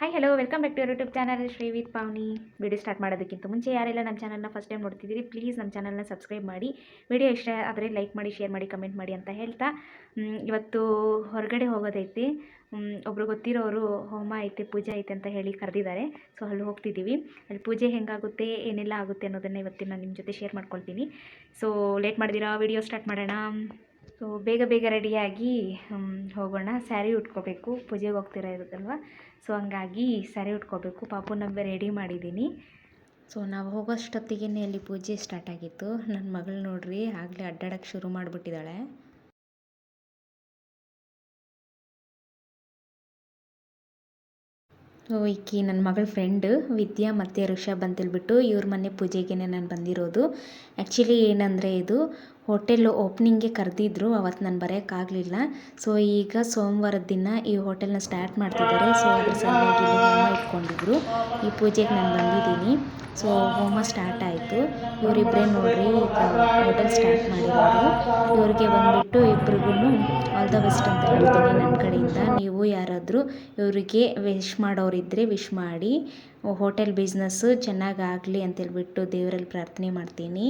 Hi hello welcome back to YouTube channel Shri with Pavani video start ಮಾಡೋದಕ್ಕಿಂತ ಮುಂಚೆ ಯಾರೆಲ್ಲ ನಮ್ಮ ಚಾನಲ್ನ ಫಸ್ಟ್ ಟೈಮ್ ನೋಡ್ತಿದ್ದೀರಿ ಪ್ಲೀಸ್ ನಮ್ಮ ಚಾನಲ್ನ ಸಬ್ಸ್ಕ್ರೈಬ್ ಮಾಡಿ. ವಿಡಿಯೋ ಇಷ್ಟ ಆದರೆ ಲೈಕ್ ಮಾಡಿ ಶೇರ್ ಮಾಡಿ ಕಮೆಂಟ್ ಮಾಡಿ ಅಂತ ಹೇಳ್ತಾ ಇವತ್ತು ಹೊರಗಡೆ ಹೋಗೋದೈತಿ. ಒಬ್ರು ಗೊತ್ತಿರೋರು ಹೋಮ ಐತೆ, ಪೂಜೆ ಐತೆ ಅಂತ ಹೇಳಿ ಕರೆದಿದ್ದಾರೆ. ಸೊ ಅಲ್ಲಿ ಹೋಗ್ತಿದ್ದೀವಿ. ಅಲ್ಲಿ ಪೂಜೆ ಹೆಂಗಾಗುತ್ತೆ, ಏನೆಲ್ಲ ಆಗುತ್ತೆ ಅನ್ನೋದನ್ನ ಇವತ್ತಿನ ನಿಮ್ಮ ಜೊತೆ ಶೇರ್ ಮಾಡ್ಕೊಳ್ತೀನಿ. ಸೊ ಲೇಟ್ ಮಾಡಿದಿರಾ? ವಿಡಿಯೋ ಸ್ಟಾರ್ಟ್ ಮಾಡೋಣ. ಸೊ ಬೇಗ ಬೇಗ ರೆಡಿಯಾಗಿ ಹೋಗೋಣ. ಸ್ಯಾರಿ ಉಟ್ಕೋಬೇಕು. ಪೂಜೆಗೆ ಹೋಗ್ತಿರೋ ಇರುತ್ತಲ್ವ? ಸೊ ಹಂಗಾಗಿ ಸ್ಯಾರಿ ಉಟ್ಕೋಬೇಕು. ಪಾಪುನಬ್ಬೆ ರೆಡಿ ಮಾಡಿದ್ದೀನಿ. ಸೊ ನಾವು ಹೋಗೋಷ್ಟೊತ್ತಿಗೆ ಅಲ್ಲಿ ಪೂಜೆ ಸ್ಟಾರ್ಟ್ ಆಗಿತ್ತು. ನನ್ನ ಮಗಳು ನೋಡ್ರಿ, ಆಗಲೇ ಅಡ್ಡಾಡೋಕ್ಕೆ ಶುರು ಮಾಡಿಬಿಟ್ಟಿದ್ದಾಳೆ ಈಕಿ ನನ್ನ ಮಗಳ ಫ್ರೆಂಡ್ ವಿದ್ಯಾ ಮತ್ತು ಋಷಭ್ ಅಂತೇಳ್ಬಿಟ್ಟು ಇವ್ರ ಮನೆ ಪೂಜೆಗೆ ನಾನು ಬಂದಿರೋದು. ಆ್ಯಕ್ಚುಲಿ ಏನಂದರೆ ಇದು ಹೋಟೆಲ್ ಓಪ್ನಿಂಗ್ಗೆ ಕರೆದಿದ್ರು ಅವತ್ತು ನಾನು ಬರೋಕ್ಕಾಗಲಿಲ್ಲ ಸೊ ಈಗ ಸೋಮವಾರದ ದಿನ ಈ ಹೋಟೆಲ್ನ ಸ್ಟಾರ್ಟ್ ಮಾಡ್ತಿದ್ದಾರೆ ಸೊ ಅದ್ರ ಸಲುವಾಗಿ ಹೋಮ ಇಟ್ಕೊಂಡಿದ್ರು. ಈ ಪೂಜೆಗೆ ನಾನು ಬಂದಿದ್ದೀನಿ. ಸೊ ಹೋಮ ಸ್ಟಾರ್ಟ್ ಆಯಿತು. ಇವರಿಬ್ಬರೇ ನೋಡಿರಿ ಈಗ ಹೋಟೆಲ್ ಸ್ಟಾರ್ಟ್ ಮಾಡಿರೋರು. ಇವ್ರಿಗೆ ಬಂದುಬಿಟ್ಟು ಇಬ್ರಿಗೂ ಅಂತ ಹೇಳ್ತೀನಿ ನನ್ನ ಕಡೆಯಿಂದ. ನೀವು ಯಾರಾದರೂ ಇವರಿಗೆ ವಿಶ್ ಮಾಡೋರಿದ್ದರೆ ವಿಶ್ ಮಾಡಿ. ಹೋಟೆಲ್ ಬಿಸ್ನೆಸ್ಸು ಚೆನ್ನಾಗಾಗಲಿ ಅಂತೇಳ್ಬಿಟ್ಟು ದೇವರಲ್ಲಿ ಪ್ರಾರ್ಥನೆ ಮಾಡ್ತೀನಿ.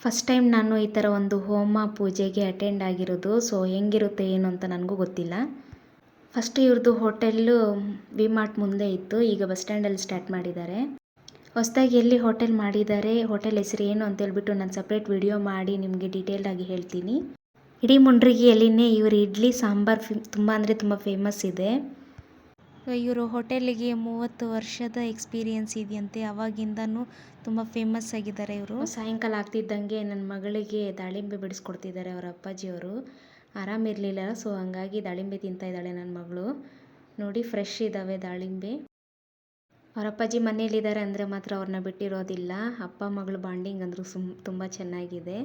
ಫಸ್ಟ್ ಟೈಮ್ ನಾನು ಈ ಥರ ಒಂದು ಹೋಮ ಪೂಜೆಗೆ ಅಟೆಂಡ್ ಆಗಿರೋದು ಸೊ ಹೆಂಗಿರುತ್ತೆ ಏನು ಅಂತ ನನಗೂ ಗೊತ್ತಿಲ್ಲ. ಫಸ್ಟ್ ಇವ್ರದ್ದು ಹೋಟೆಲ್ಲು ವಿ ಮಾರ್ಟ್ ಮುಂದೆ ಇತ್ತು, ಈಗ ಬಸ್ ಸ್ಟ್ಯಾಂಡಲ್ಲಿ ಸ್ಟಾರ್ಟ್ ಮಾಡಿದ್ದಾರೆ. ಹೊಸದಾಗಿ ಎಲ್ಲಿ ಹೋಟೆಲ್ ಮಾಡಿದ್ದಾರೆ ಹೋಟೆಲ್ ಹೆಸರು ಏನು ಅಂತೇಳ್ಬಿಟ್ಟು ನಾನು ಸಪ್ರೇಟ್ ವಿಡಿಯೋ ಮಾಡಿ ನಿಮಗೆ ಡೀಟೇಲ್ಡಾಗಿ ಹೇಳ್ತೀನಿ. ಇಡೀ ಮುಂಡ್ರಿಗಿಯಲ್ಲಿನೇ ಇವರು ಇಡ್ಲಿ ಸಾಂಬಾರು ಫಿ ತುಂಬ ಅಂದರೆ ತುಂಬ ಫೇಮಸ್ ಇದೆ. ಇವರು ಹೋಟೆಲಿಗೆ ಮೂವತ್ತು ವರ್ಷದ ಎಕ್ಸ್ಪೀರಿಯನ್ಸ್ ಇದೆಯಂತೆ ಅವಾಗಿಂದನೂ ತುಂಬ ಫೇಮಸ್ ಆಗಿದ್ದಾರೆ ಇವರು. ಸಾಯಂಕಾಲ ಆಗ್ತಿದ್ದಂಗೆ ನನ್ನ ಮಗಳಿಗೆ ದಾಳಿಂಬೆ ಬಿಡಿಸ್ಕೊಡ್ತಿದ್ದಾರೆ ಅವರ ಅಪ್ಪಾಜಿಯವರು ಆರಾಮಿರಲಿಲ್ಲ ಸೊ ಹಂಗಾಗಿ ದಾಳಿಂಬೆ ತಿಂತಾ ಇದ್ದಾಳೆ ನನ್ನ ಮಗಳು. ನೋಡಿ ಫ್ರೆಶ್ ಇದ್ದಾವೆ ದಾಳಿಂಬೆ. ಅವರ ಅಪ್ಪಾಜಿ ಮನೆಯಲ್ಲಿದ್ದಾರೆ ಅಂದರೆ ಮಾತ್ರ ಅವ್ರನ್ನ ಬಿಟ್ಟಿರೋದಿಲ್ಲ. ಅಪ್ಪ ಮಗಳು ಬಾಂಡಿಂಗ್ ಅಂದರೂ ಸುಮ್ ತುಂಬ ಚೆನ್ನಾಗಿದೆ.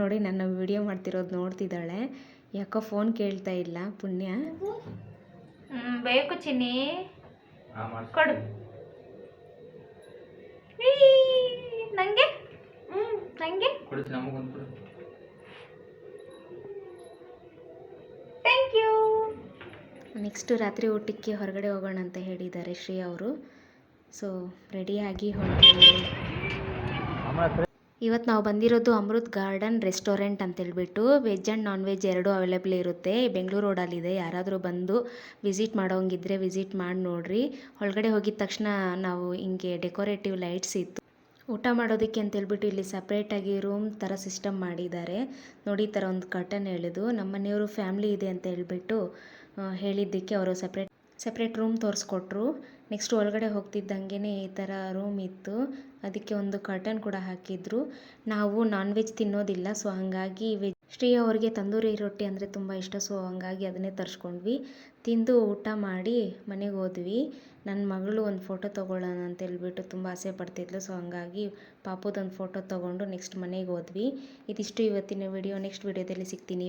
ನೋಡಿ ನನ್ನ ವಿಡಿಯೋ ಮಾಡ್ತಿರೋದು ನೋಡ್ತಿದ್ದಾಳೆ. ಯಾಕೋ ಫೋನ್ ಕೇಳ್ತಾ ಇಲ್ಲ. ಪುಣ್ಯ. ಬೇಕು ಚಿನ್ನಿ. ಕೊಡು. ನಂಗೆ? ನಂಗೆ? ಕೊಡುತ್ತೆ ನಮಗೊಂದು ಕೊಡು. ಥ್ಯಾಂಕ್ ಯು ನೆಕ್ಸ್ಟು ರಾತ್ರಿ ಊಟಕ್ಕೆ ಹೊರಗಡೆ ಹೋಗೋಣ ಅಂತ ಹೇಳಿದ್ದಾರೆ ಶ್ರೀ ಅವರು. ಸೊ ರೆಡಿಯಾಗಿ ಹೊರಟಿದ್ದೀವಿ ಇವತ್ತು ನಾವು ಬಂದಿರೋದು ಅಮೃತ್ ಗಾರ್ಡನ್ ರೆಸ್ಟೋರೆಂಟ್ ಅಂತೇಳ್ಬಿಟ್ಟು, ವೆಜ್ ಆ್ಯಂಡ್ ನಾನ್ ವೆಜ್ ಎರಡೂ ಅವೈಲೇಬಲ್ ಇರುತ್ತೆ. ಬೆಂಗಳೂರು ರೋಡಲ್ಲಿದೆ. ಯಾರಾದರೂ ಬಂದು ವಿಸಿಟ್ ಮಾಡೋಂಗಿದ್ರೆ ವಿಸಿಟ್ ಮಾಡಿ ನೋಡ್ರಿ. ಒಳಗಡೆ ಹೋಗಿದ ತಕ್ಷಣ ನಾವು ಹಿಂಗೆ ಡೆಕೋರೇಟಿವ್ ಲೈಟ್ಸ್ ಇತ್ತು. ಊಟ ಮಾಡೋದಕ್ಕೆ ಅಂತೇಳ್ಬಿಟ್ಟು ಇಲ್ಲಿ ಸಪ್ರೇಟಾಗಿ ರೂಮ್ ಥರ ಸಿಸ್ಟಮ್ ಮಾಡಿದ್ದಾರೆ. ನೋಡಿ ಈ ಥರ ಒಂದು ಕರ್ಟನ್ ಎಳೆದು ನಮ್ಮ ಮನೆಯವರು ಫ್ಯಾಮ್ಲಿ ಇದೆ ಅಂತ ಹೇಳ್ಬಿಟ್ಟು ಹೇಳಿದ್ದಕ್ಕೆ ಅವರು ಸಪ್ರೇಟ್ ಸಪ್ರೇಟ್ ರೂಮ್ ತೋರಿಸ್ಕೊಟ್ರು. ನೆಕ್ಸ್ಟ್ ಒಳಗಡೆ ಹೋಗ್ತಿದ್ದಂಗೆ ಈ ಥರ ರೂಮ್ ಇತ್ತು. ಅದಕ್ಕೆ ಒಂದು ಕರ್ಟನ್ ಕೂಡ ಹಾಕಿದ್ರು. ನಾವು ನಾನ್ ವೆಜ್ ತಿನ್ನೋದಿಲ್ಲ ಸೊ ಹಾಗಾಗಿ ವೆಜ್ ಶ್ರೀ ಅವರಿಗೆ ತಂದೂರಿ ರೊಟ್ಟಿ ಅಂದರೆ ತುಂಬ ಇಷ್ಟ ಸೊ ಹಂಗಾಗಿ ಅದನ್ನೇ ತರಿಸ್ಕೊಂಡ್ವಿ. ತಿಂದು ಊಟ ಮಾಡಿ ಮನೆಗೆ ಹೋದ್ವಿ. ನನ್ನ ಮಗಳು ಒಂದು ಫೋಟೋ ತೊಗೊಳ್ಳೋಣ ಅಂತ ಹೇಳ್ಬಿಟ್ಟು ತುಂಬ ಆಸೆ ಪಡ್ತಿದ್ಲು ಸೊ ಹಂಗಾಗಿ ಪಾಪದೊಂದು ಫೋಟೋ ತೊಗೊಂಡು ನೆಕ್ಸ್ಟ್ ಮನೆಗೆ ಹೋದ್ವಿ. ಇದಿಷ್ಟು ಇವತ್ತಿನ ವಿಡಿಯೋ ನೆಕ್ಸ್ಟ್ ವಿಡಿಯೋದಲ್ಲಿ ಸಿಗ್ತೀನಿ.